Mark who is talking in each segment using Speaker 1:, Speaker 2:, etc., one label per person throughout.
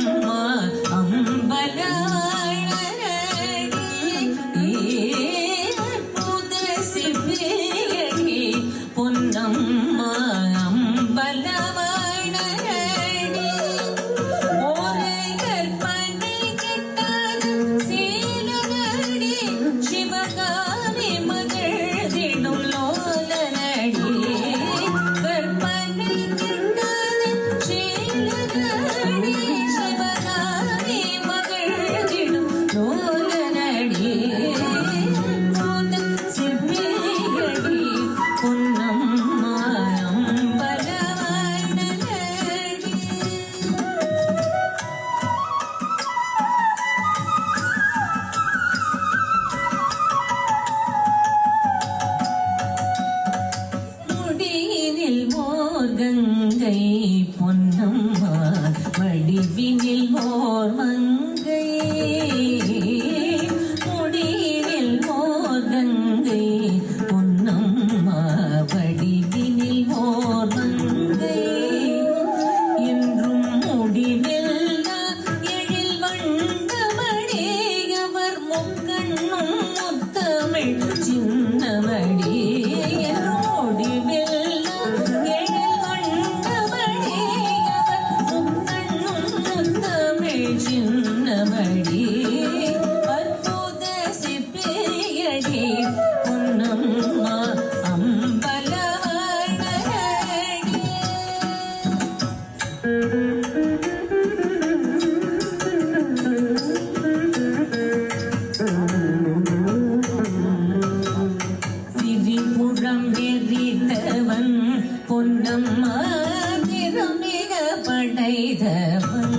Speaker 1: அம்மா அம்பலா பொன்னம் மாதிரம் மிக படைதவன்.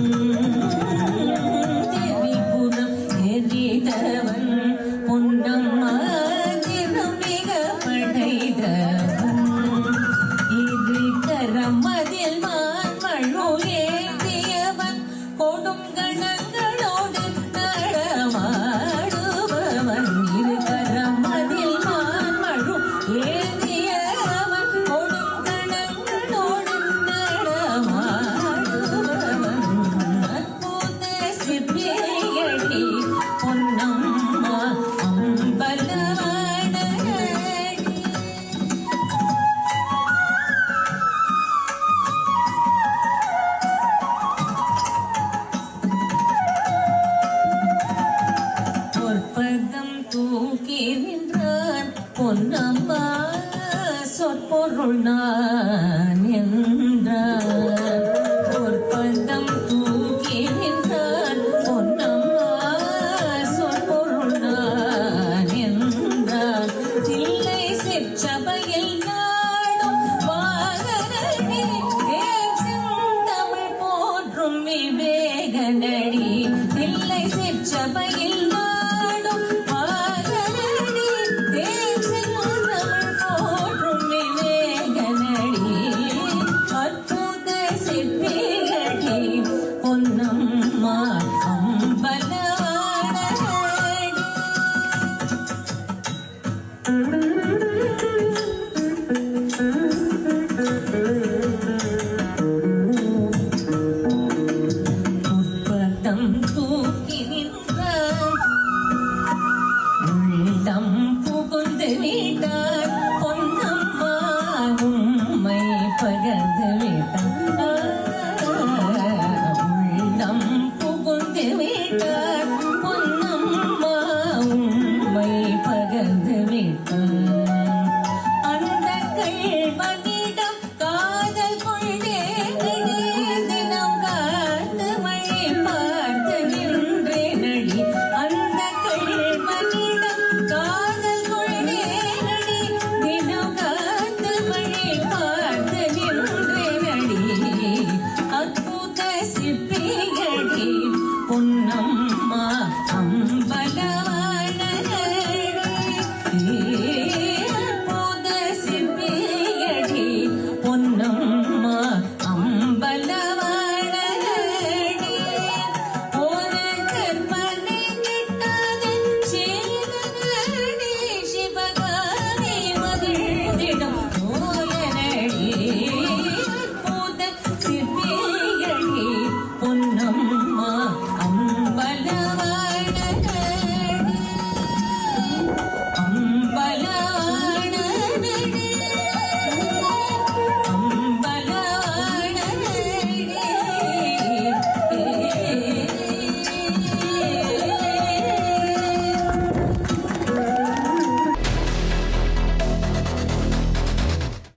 Speaker 1: சொற்பதம் தூக்கி நின்றான். பொன்னம்மா சொற்பொருள் நான் என்றான். Señorita.